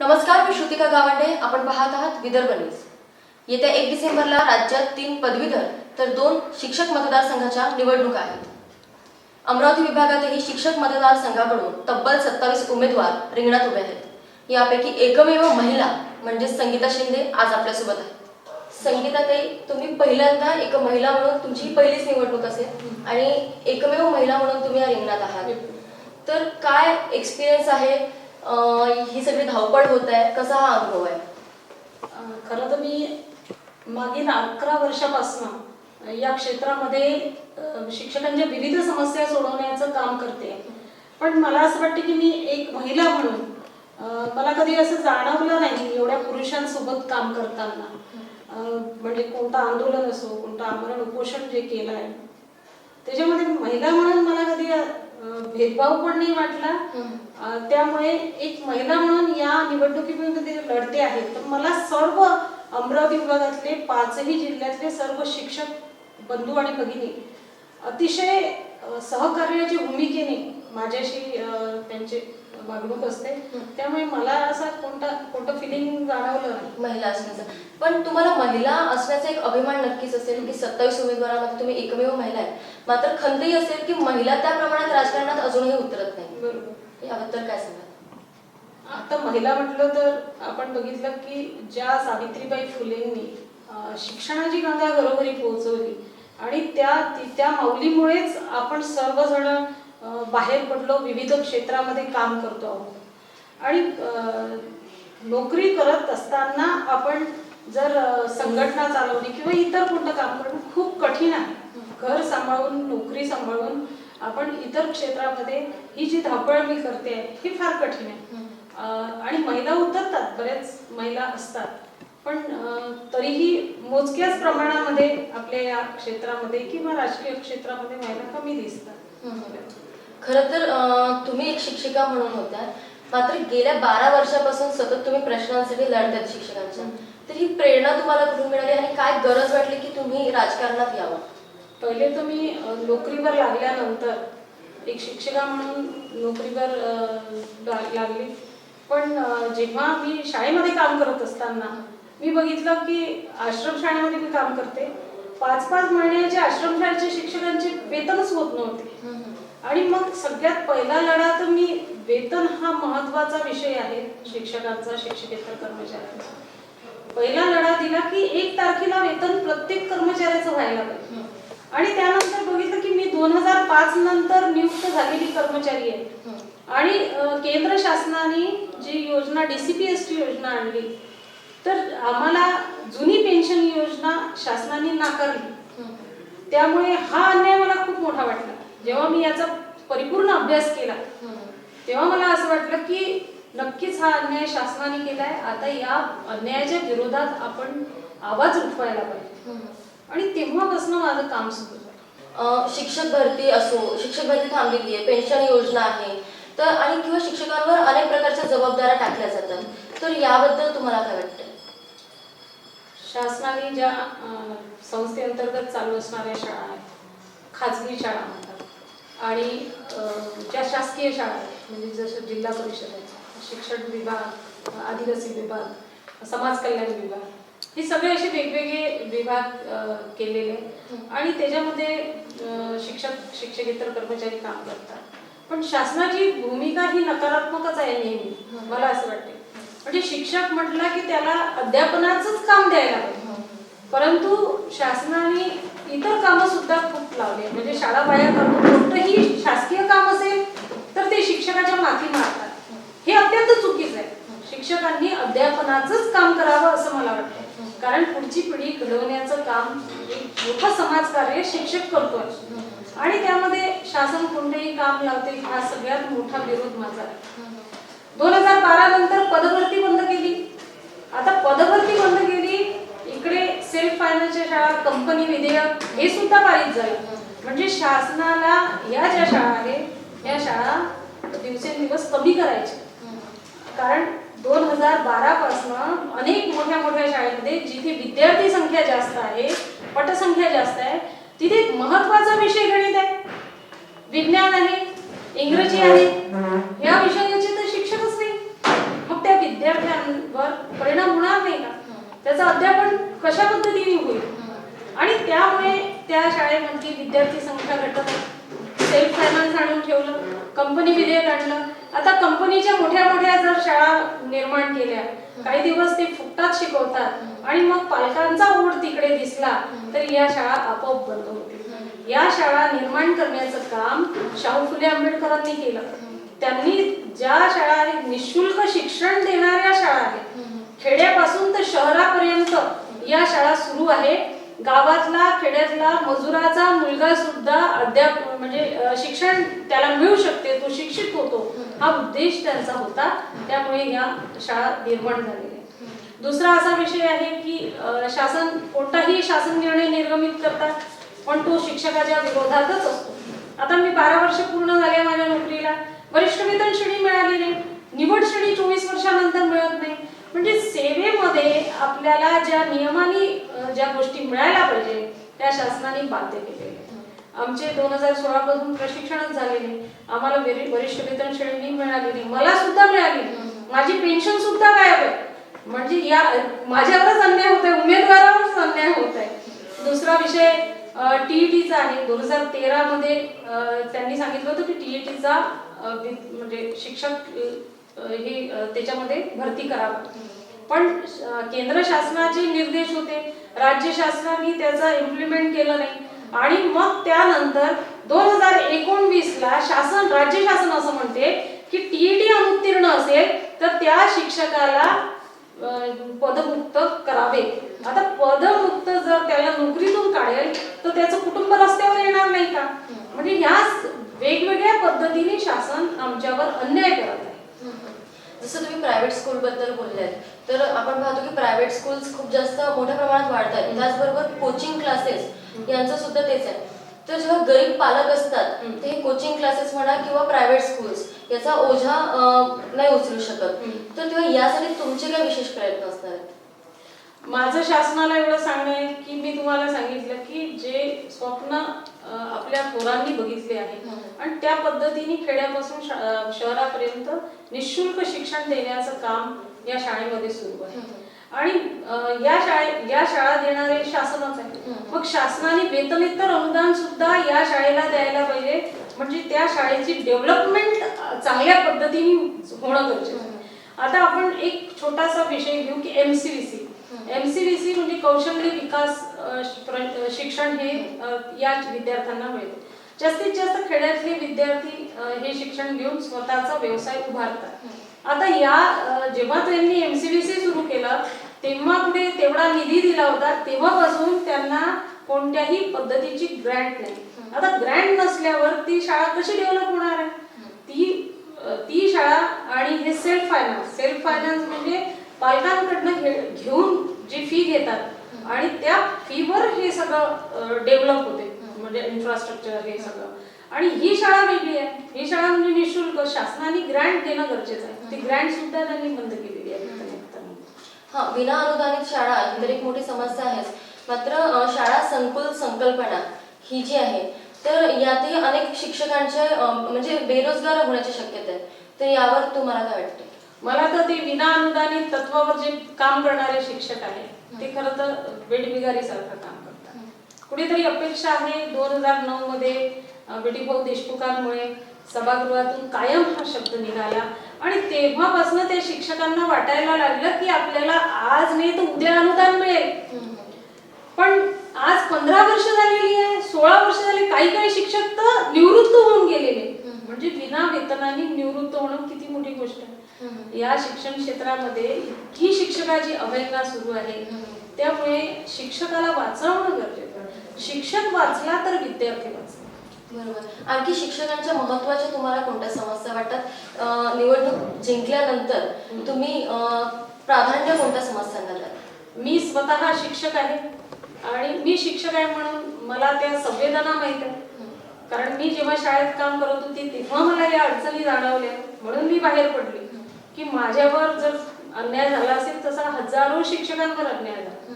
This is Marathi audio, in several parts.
नमस्कार मी श्रुतिका गावंडे. आपण पाहत आहात विदर्भ न्यूज. येत्या एक डिसेंबरला राज्यात तीन पदवीधर तर दोन शिक्षक मतदारसंघाच्या निवडणुका आहेत. अमरावती विभागातही शिक्षक मतदारसंघाकडून तब्बल सत्तावीस उमेदवार रिंगणात उभे आहेत. यापैकी एकमेव महिला म्हणजे संगीता शिंदे आज आपल्यासोबत आहेत. संगीताताई तुम्ही पहिल्यांदा एक महिला म्हणून तुमची पहिलीच निवडणूक असेल आणि एकमेव महिला म्हणून तुम्ही या रिंगणात आहात. तर काय एक्सपिरियन्स आहे? ही सगळी धावपळ होत आहे. कसा हा अनुभव आहे? खरं तर मी मागील अकरा वर्षापासून या क्षेत्रामध्ये शिक्षकांच्या विविध समस्या सोडवण्याचं काम करते. पण मला असं वाटतं की मी एक महिला म्हणून मला कधी असं जाणवलं नाही एवढ्या पुरुषांसोबत काम करताना. म्हणजे कोणतं आंदोलन असो कोणतं आमरण उपोषण जे केलं आहे त्याच्यामध्ये महिला म्हणून मला कधी भेदभाव पण नाही वाटला. त्यामुळे एक महिला म्हणून या निवडणुकीमध्ये लढते आहे. तर मला सर्व अमरावती विभागातले पाचही जिल्ह्यातले सर्व शिक्षक बंधू आणि भगिनी अतिशय सहकार्याच्या भूमिकेने माझ्याशी त्यांचे वागणूक असते. त्यामुळे मला असा कोणता कोणतं फिलिंग जाणवलं नाही. महिला असण्याचा. पण तुम्हाला महिला असण्याचा एक अभिमान नक्कीच असेल की सत्तावीस उमेदवारामध्ये तुम्ही एकमेव महिला आहे. मात्र खंतही असेल की महिला त्या प्रमाणात राजकारणात अजूनही उतरत नाही. बरोबर. याबद्दल काय सांगाल? आता महिला म्हटलं तर आपण बघितलं की ज्या सावित्रीबाई फुलेंनी शिक्षणाची गंगा घरोघरी पोहोचवली आणि त्या त्या माऊलीमुळेच आपण सर्वजण बाहेर पडलो विविध क्षेत्रामध्ये काम करतो. आहोत आणि नोकरी करत असताना आपण जर संघटना चालवली किंवा इतर कोणतं काम करणं खूप कठीण आहे. घर सांभाळून नोकरी सांभाळून आपण इतर क्षेत्रामध्ये ही जी धावपळ मी करते ही फार कठीण आहे. आणि महिला उतरतात बऱ्याच महिला असतात. पण तरीही मोजक्याच प्रमाणामध्ये आपल्या या क्षेत्रामध्ये किंवा राजकीय क्षेत्रामध्ये महिला कमी दिसतात. खरं तर तुम्ही एक शिक्षिका म्हणून होत्या. मात्र गेल्या बारा वर्षापासून सतत तुम्ही प्रश्नांसाठी लढतात शिक्षकांच्या. तर ही प्रेरणा तुम्हाला कुठून मिळाली आणि काय गरज वाटली की तुम्ही राजकारणात यावं? पहिले तर मी नोकरीवर लागल्यानंतर एक शिक्षिका म्हणून नोकरीवर लागली. पण जेव्हा मी शाळेमध्ये काम करत असताना मी बघितलं की आश्रमशाळेमध्ये मी काम करते. पाच पाच महिन्याच्या आश्रमशाळेच्या शिक्षकांचे वेतनच होत नव्हते. आणि मग सगळ्यात पहिला लढा तर मी वेतन हा महत्त्वाचा विषय आहे शिक्षकांचा शिक्षकेतर कर्मचाऱ्यांचा. पहिला लढा दिला की एक तारखेला वेतन प्रत्येक कर्मचाऱ्याचं व्हायला पाहिजे. आणि त्यानंतर बघितलं की मी दोन हजार पाच नंतर नियुक्त झालेली कर्मचारी आहे. आणि केंद्र शासनाने जी योजना डीसीपीएसटी योजना आणली तर आम्हाला जुनी पेन्शन योजना शासनाने नाकारली. त्यामुळे हा अन्याय मला खूप मोठा वाटला. जेव्हा मी याचा परिपूर्ण अभ्यास केला तेव्हा मला असं वाटलं की नक्कीच हा अन्याय शासनाने केलाय. आता या अन्यायाच्या विरोधात आपण आवाज उठवायला पाहिजे. आणि तेव्हापासून माझं काम सुरू झालं. शिक्षक भरती असो शिक्षक भरती थांबलेली आहे पेन्शन योजना आहे तर आणि किंवा शिक्षकांवर अनेक प्रकारच्या जबाबदाऱ्या टाकल्या जातात. तर याबद्दल तुम्हाला काय वाटतं? शासनाने ज्या संस्थेअंतर्गत चालू असणाऱ्या शाळा आहेत खाजगी शाळा आणि ज्या शासकीय शाळा आहेत म्हणजे जसं जिल्हा परिषद आहे शिक्षण विभाग आदिवासी विभाग समाज कल्याण विभाग हे सगळे असे वेगवेगळे विभाग केलेले आहेत. आणि त्याच्यामध्ये शिक्षक शिक्षकेतर कर्मचारी काम करतात. पण शासनाची भूमिका ही नकारात्मकच आहे नेहमी मला असं वाटते म्हणजे शिक्षक म्हटलं की त्याला अध्यापनाचंच काम द्यायला पाहिजे परंतु शासनाने इतर कामं सुद्धा खूप लावले म्हणजे शाळा बाहेर करून कोणतंही शासकीय काम असेल तर ते शिक्षकाच्या माथी मारतात. हे अत्यंत चुकीचं आहे. शिक्षकांनी अध्यापनाचंच काम करावं असं मला वाटतं कारण पुढची पिढी घडवण्याचं काम एक मोठं समाजकार्य शिक्षक करतोय. आणि त्यामध्ये शासन कोणतेही काम लावते हा सगळ्यात मोठा विरोध माझा दोन हजार बारा नंतर पदभरती बंद केली. आता पदभरती बंद केली इकडे सेल्फ फायनान्सच्या शाळा कंपनी विधेयक हे सुद्धा पारित झालं. म्हणजे शासनाला या ज्या शाळा आहेत या शाळा दिवसेंदिवस कमी करायच्या. कारण दोन हजार बारा पासून अनेक मोठ्या मोठ्या शाळेमध्ये जिथे विद्यार्थी संख्या जास्त आहे पटसंख्या जास्त आहे तिथे महत्त्वाचा विषय गणित आहे. विज्ञान आहे इंग्रजी आहे या विषयाचे तर शिक्षकच नाही. मग त्या विद्यार्थ्यांवर परिणाम होणार नाही ना. त्याचा अध्यापन कशा पद्धतीने होईल? आणि त्यामुळे त्या शाळेमधली विद्यार्थी संख्या घटत सेल्फ फायनान्स आणून ठेवलं कंपनी विधेयक आणलं. आता कंपनीच्या मोठ्या मोठ्या जर शाळा निर्माण केल्या काही दिवस ते फुकटात शिकवतात आणि मग पालकांचा ओढ तिकडे दिसला तर या शाळा आपोआप बंद होतील. या शाळा निर्माण करण्याचं काम शाहू फुले आंबेडकरांनी केलं. त्यांनी ज्या शाळा आहेत निशुल्क शिक्षण देणाऱ्या शाळा आहेत खेड्यापासून तर शहरापर्यंत या शाळा सुरू आहे. गावातला खेड्यातला मजुराचा मुलगा सुद्धा अद्याप म्हणजे शिक्षण त्याला मिळू शकते तो शिक्षित होतो. हा उद्देश त्यांचा होता. त्यामुळे या शाळा निर्माण झालेल्या दुसरा असा विषय आहे की शासन कोणताही शासन निर्णय निर्गमित करतात पण तो शिक्षकाच्या विरोधातच असतो. आता मी बारा वर्ष पूर्ण झाले माझ्या नोकरीला. वरिष्ठ वेतन श्रेणी मिळाली नाही. निवड श्रेणी चोवीस वर्षानंतर सेवेमध्ये आपल्याला ज्या नियमाने ज्या गोष्टी मिळायला पाहिजे त्या शासनाने बाध्य केले आमचे दोन हजार सोळा पासून प्रशिक्षणच झाले नाही. आम्हाला वरिष्ठ वेतन श्रेणी मिळालेली मला सुद्धा मिळाली माझी पेन्शन सुद्धा गायब आहे. म्हणजे या माझ्यावरच अन्याय होत आहे उमेदवारावरच अन्याय होत आहे दुसरा विषय टीईटीचा आहे. दोन हजार तेरा मध्ये त्यांनी सांगितलं होतं की टीईटीचा म्हणजे शिक्षक हे त्याच्यामध्ये भरती करावं. पण केंद्र शासनाचे निर्देश होते. राज्य शासनाने त्याचा इम्प्लिमेंट केलं नाही. आणि मग त्यानंतर दोन हजार एकोणवीस ला शासन राज्य शासन असं म्हणते की टीईटी अनुत्तीर्ण असेल तर त्या शिक्षकाला पदमुक्त करावे. आता पदमुक्त जर त्याला नोकरीतून काढेल तर त्याचं कुटुंब रस्त्यावर येणार नाही का? म्हणजे ह्या वेगवेगळ्या पद्धतीने शासन आमच्यावर अन्याय करत आहे. जसं तुम्ही प्रायव्हेट स्कूल बद्दल बोललात तर आपण पाहतो की प्रायव्हेट स्कूल्स खूप जास्त मोठ्या प्रमाणात वाढत आहेत त्याचबरोबर कोचिंग क्लासेस यांचं सुद्धा तेच आहे. तर जेव्हा गरीब पालक असतात. ते कोचिंग क्लासेस म्हणा किंवा प्रायव्हेट स्कूल्स याचा ओझा नाही उचलू शकत. तर तेव्हा यासाठी तुमचे काय विशेष प्रयत्न आहेत माझं शासनाला एवढं सांगणं आहे की मी तुम्हाला सांगितलं की जे स्वप्न आपल्या थोरांनी बघितले आहे हम्म. आणि त्या पद्धतीने खेड्यापासून शहरापर्यंत निशुल्क शिक्षण देण्याचं काम या शाळेमध्ये सुरू आहे. आणि अ, या शाळे या शाळा देणारे शासनच आहे. हम्म. मग शासनाने वेतनेतर अनुदान सुद्धा या शाळेला द्यायला पाहिजे म्हणजे त्या शाळेची डेव्हलपमेंट चांगल्या पद्धतीने होणं गरजेचं आता आपण एक छोटासा विषय घेऊ की एमसीव्हीसी एमसीव्हीसी म्हणजे कौशल्य विकास शिक्षण हे या विद्यार्थ्यांना मिळते. जास्तीत जास्त खेड्यातले विद्यार्थी हे शिक्षण घेऊन स्वतःचा व्यवसाय उभारतात. आता या जेव्हा त्यांनी एमसीव्हीसी सुरू केलं तेव्हा पुढे तेवढा निधी दिला होता तेव्हापासून त्यांना कोणत्याही पद्धतीची ग्रँट नाही. आता ग्रँट नसल्यावर ती शाळा कशी डेव्हलप होणार आहे? ती ती शाळा आणि हे सेल्फ फायनान्स सेल्फ फायनान्स म्हणजे पालकांकडनं घे- घेऊन जी फी घेतात आणि त्या फीवर हे सगळं डेव्हलप होते. म्हणजे इन्फ्रास्ट्रक्चर हे सगळं. आणि ही शाळा वेगळी आहे. ही शाळा म्हणजे निशुल्क शासनाने ग्रँट देणं गरजेचं आहे. ती ग्रँट सुद्धा त्यांनी बंद केलेली आहे. हा विना अनुदानित शाळा ही तर एक मोठी समस्या आहेच. मात्र शाळा संकुल संकल्पना ही जी आहे तर यातही अनेक शिक्षकांचे म्हणजे बेरोजगार होण्याची शक्यता आहे. तर यावर तुम्हाला काय वाटतं? मला तर ते विना अनुदानित तत्वावर जे काम करणारे शिक्षक आहेत ते खरं तर वेठबिगारी सारखं काम करतात. कुठेतरी अपेक्षा आहे दोन हजार नऊ मध्ये विठीभाऊ देशमुखांमुळे सभागृहातून कायम हा शब्द निघाला. आणि तेव्हापासून त्या शिक्षकांना वाटायला लागलं की आपल्याला आज नाही तर उद्या अनुदान मिळेल. पण आज पंधरा वर्ष झालेली आहे सोळा वर्ष झाली काही काही शिक्षक तर निवृत्त होऊन गेलेले. म्हणजे बिना वेतनाने निवृत्त होणं किती मोठी गोष्ट आहे. या शिक्षण क्षेत्रामध्ये इतकी शिक्षकाची अवहेलना सुरू आहे. त्यामुळे शिक्षकाला वाचवणं गरजेचं. शिक्षक वाचला तर विद्यार्थी वाचला. बरोबर. आणखी शिक्षकांच्या महत्त्वाच्या तुम्हाला कोणत्या समस्या वाटतात? निवडणूक जिंकल्यानंतर तुम्ही प्राधान्य कोणत्या समस्यांना द्याल मी स्वतः शिक्षक आहे आणि मी शिक्षक आहे म्हणून मला त्या संवेदना माहीत आहे. कारण मी जेव्हा शाळेत काम करत होती तेव्हा मला या अडचणी जाणवल्या. म्हणून मी बाहेर पडली. की माझ्यावर जर अन्याय झाला असेल तसा हजारो शिक्षकांवर अन्याय झाला.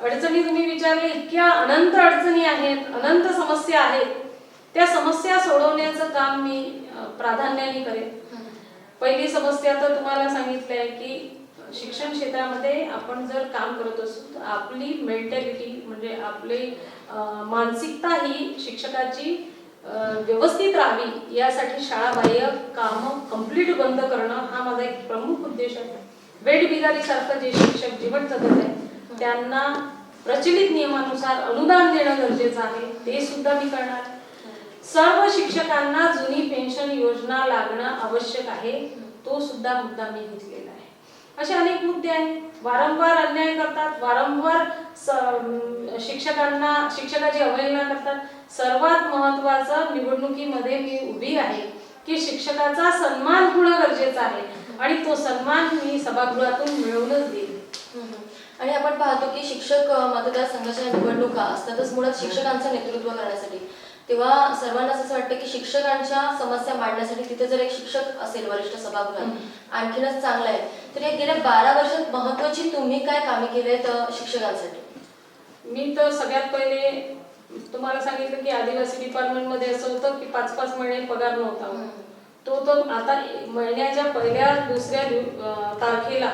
अडचणी तुम्ही विचारले इतक्या अनंत अडचणी आहेत अनंत समस्या आहेत. त्या समस्या सोडवण्याचं काम मी प्राधान्याने करेन. पहिली समस्या तर तुम्हाला सांगितलंय की शिक्षण क्षेत्रामध्ये आपण जर काम करत असू तर आपली मेंटॅलिटी म्हणजे आपली मानसिकता ही शिक्षकाची व्यवस्थित राहावी यासाठी शाळाबाह्य कामं कंप्लीट बंद करणं हा माझा एक प्रमुख उद्देश आहे. वेठबिगारीसारखं जे शिक्षक जीवन जगत आहे त्यांना प्रचलित नियमानुसार अनुदान देणं गरजेचं आहे ते सुद्धा मी करणार. सर्व शिक्षकांना जुनी पेन्शन योजना लागणं आवश्यक आहे तो सुद्धा मुद्दा मी घेतलेला आहे. असे अनेक मुद्दे आहेत. वारंवार अन्याय करतात वारंवार शिक्षकांना शिक्षकाची अवहेलना करतात. सर्वात महत्वाचं निवडणुकीमध्ये मी उभी आहे की शिक्षकाचा सन्मान होणं गरजेचं आहे. आणि तो सन्मान मी सभागृहातून मिळवूनच देईल आणि आपण पाहतो की शिक्षक मतदारसंघाच्या निवडणुका असतातच मुळात शिक्षकांचं नेतृत्व करण्यासाठी. तेव्हा सर्वांनाच असं वाटतं की शिक्षकांच्या समस्या मांडण्यासाठी तिथे जर एक शिक्षक असेल वरिष्ठ सभागृहात आणखीनच चांगलं आहे. तर या गेल्या बारा वर्षात महत्वाची तुम्ही काय कामे केली आहेत शिक्षकांसाठी? मी तर सगळ्यात पहिले तुम्हाला सांगितलं की आदिवासी डिपार्टमेंटमध्ये असं होतं की पाच पाच महिने पगार नव्हता. तो तो आता महिन्याच्या पहिल्या दुसऱ्या तारखेला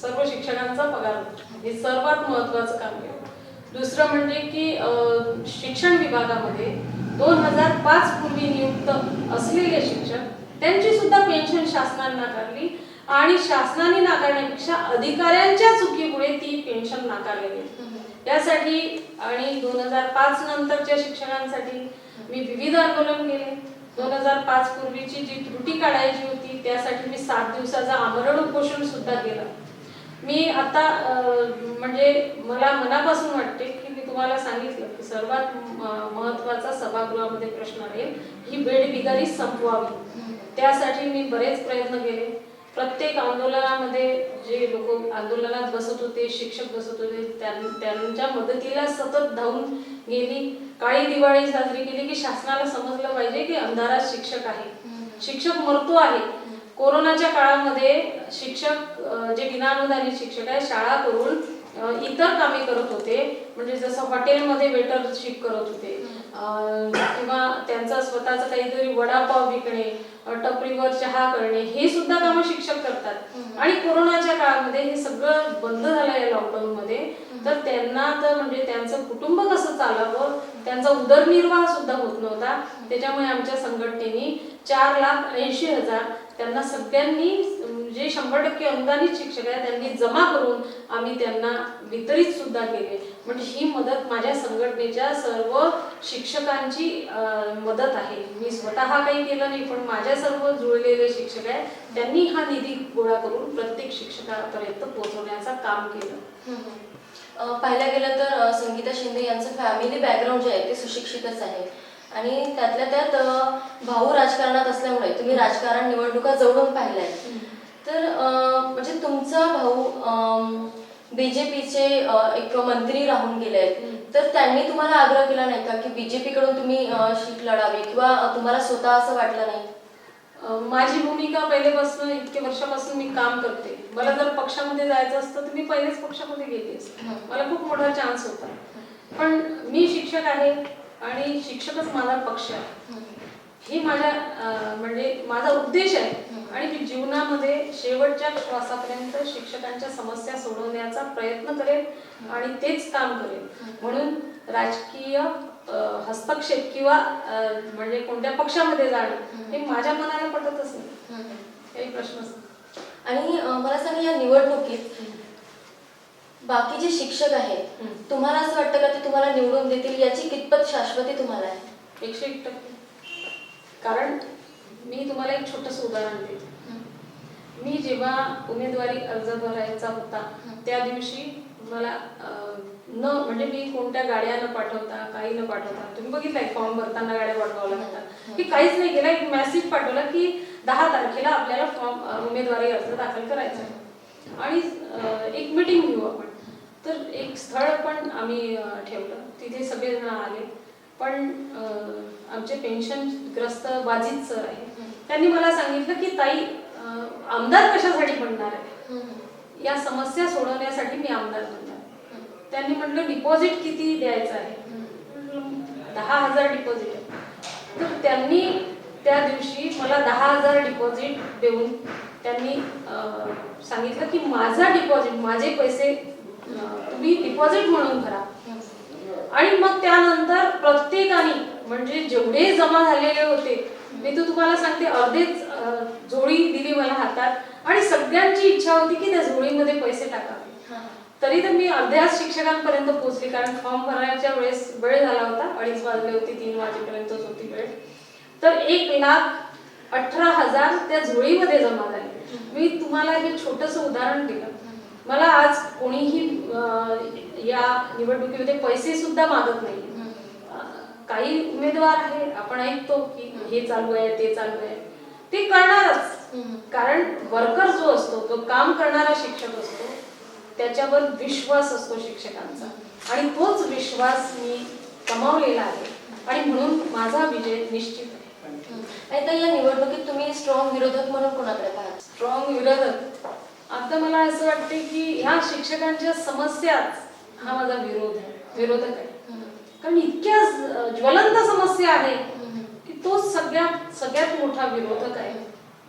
सर्व शिक्षकांचा पगार होतो. हे सर्वात महत्वाचं काम आहे दुसरं म्हणजे की अं, शिक्षण विभागामध्ये दोन हजार पाच पूर्वी नियुक्त असलेले शिक्षक त्यांची सुद्धा पेन्शन शासनाने नाकारली आणि शासनाने नाकारण्यापेक्षा अधिकाऱ्यांच्या चुकीमुळे ती पेन्शन नाकारली गेली. यासाठी आणि दोन हजार पाच नंतरच्या शिक्षकांसाठी मी विविध आंदोलन केले. दोन हजार पाच पूर्वीची जी त्रुटी काढायची होती त्यासाठी मी सात दिवसाचं आमरण उपोषण सुद्धा केलं. मी आता म्हणजे मला मनापासून वाटते की मी तुम्हाला सांगितलं की सर्वात महत्त्वाचा सभागृहामध्ये प्रश्न राहील ही बेड बिगारी संपवावी. त्यासाठी मी बरेच प्रयत्न केले. प्रत्येक आंदोलनामध्ये जे लोक आंदोलनात बसत होते शिक्षक बसत होते त्यां- त्यांच्या मदतीला सतत धावून गेली. काळी दिवाळी साजरी केली की शासनाला समजलं पाहिजे की अंधारात शिक्षक आहे. शिक्षक मरतो आहे. कोरोनाच्या काळामध्ये शिक्षक जे विनाअनुदानित शिक्षक आहे शाळा करून इतर कामे करत होते. म्हणजे जसं हॉटेलमध्ये वेटरशिप करत होते. किंवा त्यांचं स्वतःचं काहीतरी वडापाव विकणे टपरीवर चहा करणे हे सुद्धा कामं शिक्षक करतात. आणि कोरोनाच्या काळामध्ये हे सगळं बंद झालं या लॉकडाऊन मध्ये तर त्यांना तर म्हणजे त्यांचं कुटुंब कसं चालावं? त्यांचा उदरनिर्वाह सुद्धा होत नव्हता. त्याच्यामुळे आमच्या संघटनेने चार लाख ऐंशी हजार त्यांना सगळ्यांनी जे शंभर टक्के अनुदानित शिक्षक आहेत त्यांनी जमा करून आम्ही त्यांना वितरित सुद्धा केले. म्हणजे ही मदत माझ्या संघटनेच्या सर्व शिक्षकांची मदत आहे. मी स्वतः काही केलं नाही पण माझ्या सर्व जुळलेले शिक्षक आहेत त्यांनी हा निधी गोळा करून प्रत्येक शिक्षकापर्यंत पोहोचवण्याचं काम केलं. पाहायला गेलं तर संगीता शिंदे यांचं फॅमिली बॅकग्राऊंड जे आहे ते सुशिक्षितच आहे. आणि त्यातल्या त्यात भाऊ राजकारणात असल्यामुळे तुम्ही राजकारण निवडणुका जवळून पाहिल्या तर म्हणजे तुमचा भाऊ बीजेपीचे एक मंत्री राहून गेले आहेत. तर त्यांनी तुम्हाला आग्रह केला नाही का की बीजेपी कडून तुम्ही शीट लढावी किंवा तुम्हाला स्वतः असं वाटलं नाही? माझी भूमिका पहिलेपासून इतके वर्षापासून मी काम करते. मला जर पक्षामध्ये जायचं असतं तर मी पहिलेच पक्षामध्ये गेली असते. मला खूप मोठा चान्स होता. पण मी शिक्षक आहे आणि शिक्षकच माझा पक्ष आहे. ही माझ्या म्हणजे माझा उद्देश आहे. आणि मी जीवनामध्ये शेवटच्या श्वासापर्यंत शिक्षकांच्या समस्या सोडवण्याचा प्रयत्न करेन आणि तेच काम करेन. म्हणून राजकीय हस्तक्षेप किंवा म्हणजे कोणत्या पक्षामध्ये जाणं हे माझ्या मनाला पटतच नाही. काही प्रश्नच नाही. आणि मला सांगा या निवडणुकीत बाकी जे शिक्षक आहेत. तुम्हाला असं वाटतं का ते तुम्हाला निवडून देतील याची कितपत शाश्वती तुम्हाला आहे? एकशे एक टक्के. कारण मी तुम्हाला एक छोटस उदाहरण देते. मी जेव्हा उमेदवारी अर्ज भरायचा होता त्या दिवशी मला न म्हणजे मी कोणत्या गाड्या न पाठवता काही न पाठवता तुम्ही बघितलंय फॉर्म भरताना गाड्या पाठवाव्या लागतात. की काहीच नाही केलं एक मेसेज पाठवला की दहा तारखेला आपल्याला फॉर्म उमेदवारी अर्ज दाखल करायचा आहे. आणि एक मिटिंग घेऊ आपण. तर एक स्थळ पण आम्ही ठेवलं. तिथे सगळेजण आले. पण आमचे पेन्शनग्रस्त बाजित सर आहे त्यांनी मला सांगितलं की ताई आमदार कशासाठी म्हणणार आहे? या समस्या सोडवण्यासाठी मी आमदार बनणार त्यांनी म्हटलं डिपॉझिट किती द्यायचं आहे? दहा हजार डिपॉझिट आहे. तर त्यांनी त्या दिवशी मला दहा हजार डिपॉझिट देऊन त्यांनी सांगितलं की माझा डिपॉझिट माझे पैसे तुम्ही डिपॉझिट म्हणून भरा आणि मग त्यानंतर प्रत्येकाने म्हणजे जेवढे जमा झालेले होते मी तर तुम्हाला सांगते अर्धेच झोळी दिली मला हातात. आणि सगळ्यांची इच्छा होती की त्या झोळीमध्ये पैसे टाकावे. तरी तर मी अर्ध्याच शिक्षकांपर्यंत पोहोचली कारण फॉर्म भरण्याच्या वेळेस वेळ झाला होता. अडीच वाजले होते तीन वाजेपर्यंतच होती वेळ. तर एक लाख अठरा हजार त्या झोळीमध्ये जमा झाले. मी तुम्हाला हे छोटस उदाहरण दिलं. मला आज कोणीही या निवडणुकीमध्ये पैसे सुद्धा मागत नाही. काही उमेदवार आहे आपण ऐकतो की हे चालू आहे ते चालू आहे. ते करणारच. कारण वर्कर जो असतो जो काम करणारा शिक्षक असतो त्याच्यावर विश्वास असतो शिक्षकांचा. आणि तोच विश्वास मी कमावलेला आहे. आणि म्हणून माझा विजय निश्चित आहे. आणि ताई या निवडणुकीत तुम्ही स्ट्रॉंग विरोधक म्हणून कोणाकडे पाहता स्ट्रॉंग विरोधक? आता मला असं वाटते की ह्या शिक्षकांच्या समस्याच हा माझा विरोध आहे. विरोधक आहे. कारण इतक्या ज्वलंत समस्या आहे की तो सगळ्यात सगळ्यात मोठा विरोधक आहे.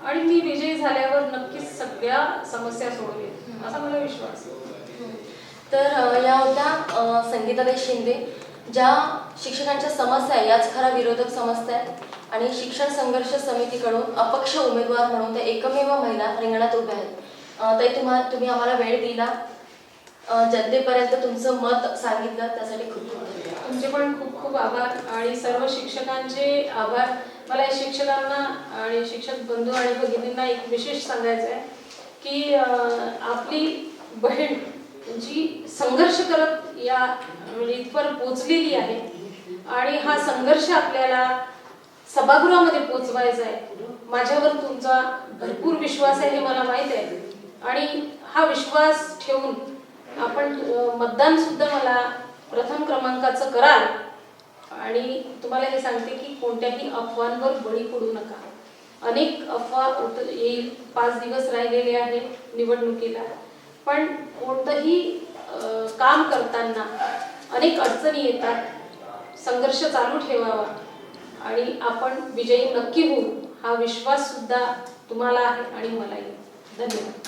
आणि मी विजयी झाल्यावर नक्कीच सगळ्या समस्या सोडवेल असा मला विश्वास तर या होत्या अ, संगीताताई शिंदे ज्या शिक्षकांच्या समस्या आहे याच खरा विरोधक समस्या आहेत आणि शिक्षण संघर्ष समितीकडून अपक्ष उमेदवार म्हणून त्या एकमेव महिला रिंगणात उभ्या आहेत. ताई तुम्हा तुम्ही आम्हाला वेळ दिला. जनतेपर्यंत तुमचं मत सांगितलं त्यासाठी खूप खूप धन्यवाद. तुमचे पण खूप खूप आभार आणि सर्व शिक्षकांचे आभार. मला या शिक्षकांना आणि शिक्षक बंधू आणि भगिनींना एक विशेष सांगायचं आहे की आपली बहीण जी संघर्ष करत या म्हणजे पोचलेली आहे आणि हा संघर्ष आपल्याला सभागृहामध्ये पोचवायचा आहे. माझ्यावर तुमचा भरपूर विश्वास आहे हे मला माहीत आहे. आणि हा विश्वास ठेवून आपण मतदान सुद्धा मला प्रथम क्रमांकाचं कराल. आणि तुम्हाला हे सांगते की कोणत्याही अफवांवर बळी पडू नका. अनेक अफवा येईल पाच दिवस राहिलेले आहे निवडणुकीला. पण कोणतंही काम करताना अनेक अडचणी येतात. संघर्ष चालू ठेवावा. आणि आपण विजयी नक्की होऊ हा विश्वास सुद्धा तुम्हाला आहे आणि मलाही. धन्यवाद.